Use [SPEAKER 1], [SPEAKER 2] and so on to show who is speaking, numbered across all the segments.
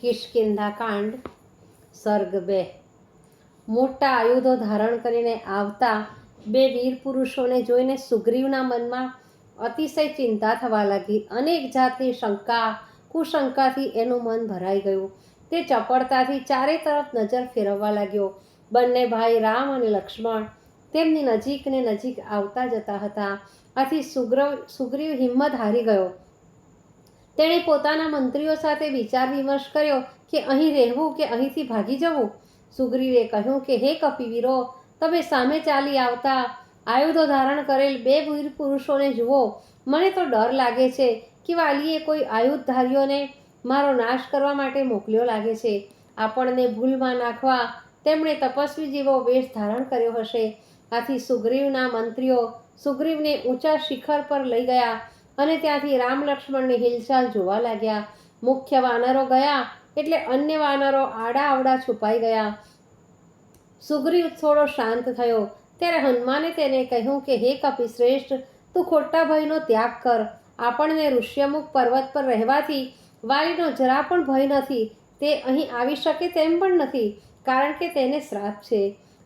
[SPEAKER 1] કિષ્કિંધા કાંડ, સર્ગ બે. મોટા આયુધો ધારણ કરીને આવતા બે વીર પુરુષોને જોઈને સુગ્રીવના મનમાં અતિશય ચિંતા થવા લાગી. અનેક જાતની શંકા, કુશંકાથી એનું મન ભરાઈ ગયું. તે ચપળતાથી ચારે તરફ નજર ફેરવવા લાગ્યો. બંને ભાઈ રામ અને લક્ષ્મણ તેમની નજીક ને નજીક આવતા જતા હતા. આથી સુગ્રવ સુગ્રીવ હિંમત હારી ગયો. તેણે પોતાના મંત્રીઓ સાથે વિચાર વિમર્શ કર્યો કે અહીં રહેવું કે અહીંથી ભાગી જવું? સુગ્રીવે કહ્યું કે, હે કપિવીરો, તમે સામે ચાલી આવતા આયુધો ધારણ કરેલ બે વીર પુરુષોને જુઓ. મને તો ડર લાગે છે કે વાલીએ કોઈ આયુધધારીઓને મારો નાશ કરવા માટે મોકલ્યો લાગે છે. આપણને ભૂલમાં નાખવા તેમણે તપસ્વી જેવો વેશ ધારણ કર્યો હશે. આથી સુગ્રીવના મંત્રીઓ સુગ્રીવને ઊંચા શિખર પર લઈ ગયા અને ત્યાંથી રામ લક્ષ્મણની હિલચાલ જોવા લાગ્યા. મુખ્ય વાનરો ગયા એટલે અન્ય વાનરો આડા આવડા છુપાઈ ગયા. સુગ્રીવ થોડો શાંત થયો. ત્યારે હનુમાને તેને કહ્યું કે, હે કપિશ્રેષ્ઠ, તું ખોટા ભયનો ત્યાગ કર. આપણને ઋષ્યમુખ પર્વત પર રહેવાથી વાલીનો જરા પણ ભય નથી. તે અહીં આવી શકે તેમ પણ નથી, કારણ કે તેને શ્રાપ છે.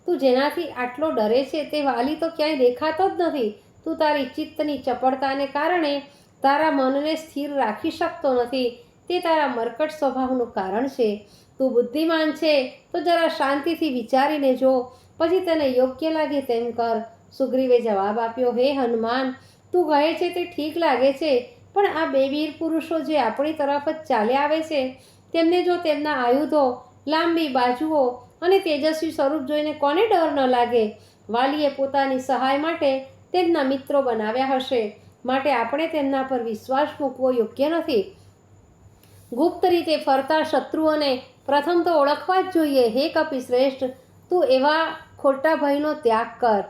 [SPEAKER 1] તું જેનાથી આટલો ડરે છે તે વાલી તો ક્યાંય દેખાતો જ નથી. તું તારી ચિત્તની ચપળતાને કારણે તારા મનને સ્થિર રાખી શકતો નથી. તે તારા મરકટ સ્વભાવનું કારણ છે. તું બુદ્ધિમાન છે, તો જરા શાંતિથી વિચારીને જો. પછી તને યોગ્ય લાગે તેમ કર. સુગ્રીવે જવાબ આપ્યો, હે હનુમાન, તું કહે છે તે ઠીક લાગે છે, પણ આ બે વીર પુરુષો જે આપણી તરફ જ ચાલે આવે છે, તેમને જો તેમના આયુધો, લાંબી બાજુઓ અને તેજસ્વી સ્વરૂપ જોઈને કોને ડર ન લાગે? વાલીએ પોતાની સહાય માટે તેમના મિત્રો બનાવ્યા હશે. માટે આપણે તેમના પર વિશ્વાસ મૂકવો યોગ્ય નથી. ગુપ્ત રીતે ફરતા શત્રુઓને પ્રથમ તો ઓળખવા જ જોઈએ. હે કપિ શ્રેષ્ઠ, તું એવા ખોટા ભયનો ત્યાગ કર.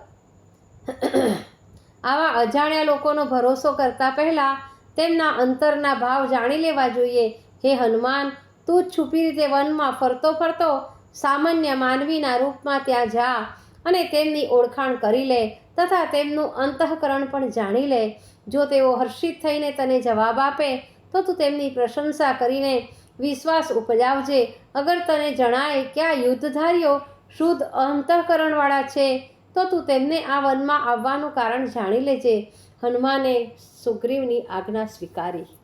[SPEAKER 1] આવા અજાણ્યા લોકોનો ભરોસો કરતા પહેલાં તેમના અંતરના ભાવ જાણી લેવા જોઈએ. હે હનુમાન, તું છુપી રીતે વનમાં ફરતો ફરતો સામાન્ય માનવીના રૂપમાં ત્યાં જા. અને તેમની ઓળખાણ કરી લે તથા તેમનું અંતઃકરણ પણ જાણી લે. જો તેઓ હર્ષિત થઈને તને જવાબ આપે, તો તું તેમની પ્રશંસા કરીને વિશ્વાસ ઉપજાવજે. અગર તને જણાય કે આ યુદ્ધધારીઓ શુદ્ધ અંતઃકરણવાળા છે, તો તું તેમને આ વનમાં આવવાનું કારણ જાણી લેજે. હનુમાને સુગ્રીવની આજ્ઞા સ્વીકારી.